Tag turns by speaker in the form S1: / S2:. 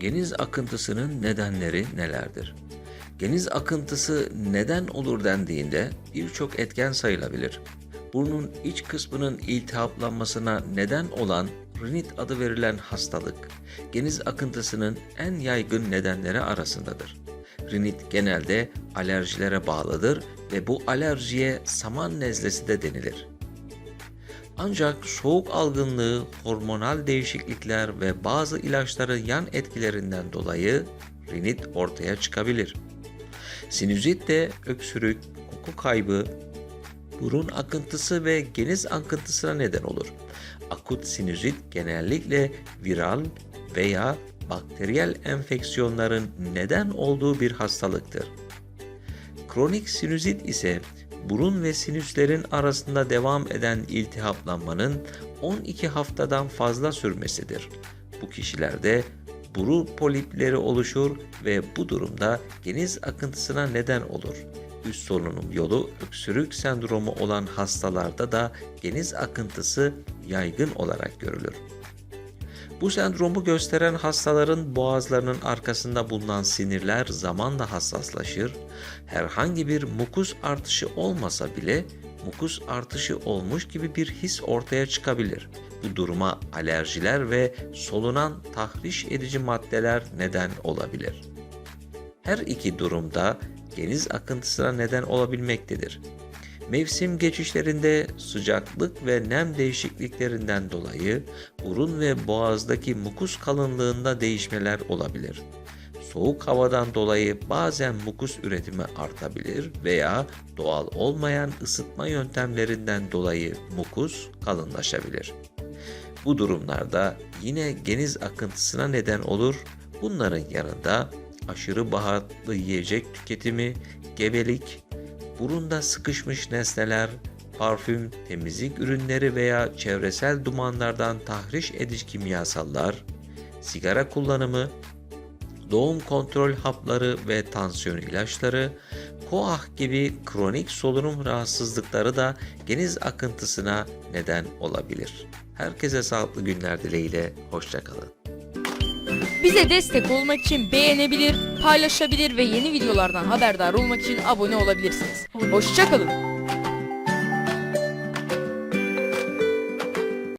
S1: Geniz akıntısının nedenleri nelerdir? Geniz akıntısı neden olur dendiğinde birçok etken sayılabilir. Burnun iç kısmının iltihaplanmasına neden olan rinit adı verilen hastalık, geniz akıntısının en yaygın nedenleri arasındadır. Rinit genelde alerjilere bağlıdır ve bu alerjiye saman nezlesi de denilir. Ancak soğuk algınlığı, hormonal değişiklikler ve bazı ilaçların yan etkilerinden dolayı rinit ortaya çıkabilir. Sinüzit de öksürük, koku kaybı, burun akıntısı ve geniz akıntısına neden olur. Akut sinüzit genellikle viral veya bakteriyel enfeksiyonların neden olduğu bir hastalıktır. Kronik sinüzit ise burun ve sinüslerin arasında devam eden iltihaplanmanın 12 haftadan fazla sürmesidir. Bu kişilerde buru polipleri oluşur ve bu durumda geniz akıntısına neden olur. Üst solunum yolu öksürük sendromu olan hastalarda da geniz akıntısı yaygın olarak görülür. Bu sendromu gösteren hastaların boğazlarının arkasında bulunan sinirler zamanla hassaslaşır. Herhangi bir mukus artışı olmasa bile mukus artışı olmuş gibi bir his ortaya çıkabilir. Bu duruma alerjiler ve solunan tahriş edici maddeler neden olabilir. Her iki durumda geniz akıntısına neden olabilmektedir. Mevsim geçişlerinde sıcaklık ve nem değişikliklerinden dolayı burun ve boğazdaki mukus kalınlığında değişmeler olabilir. Soğuk havadan dolayı bazen mukus üretimi artabilir veya doğal olmayan ısıtma yöntemlerinden dolayı mukus kalınlaşabilir. Bu durumlarda yine geniz akıntısına neden olur. Bunların yanında aşırı baharatlı yiyecek tüketimi, gebelik, burunda sıkışmış nesneler, parfüm, temizlik ürünleri veya çevresel dumanlardan tahriş edici kimyasallar, sigara kullanımı, doğum kontrol hapları ve tansiyon ilaçları, koah gibi kronik solunum rahatsızlıkları da geniz akıntısına neden olabilir. Herkese sağlıklı günler dileğiyle, hoşçakalın.
S2: Bize destek olmak için beğenebilir, paylaşabilir ve yeni videolardan haberdar olmak için abone olabilirsiniz. Hoşçakalın.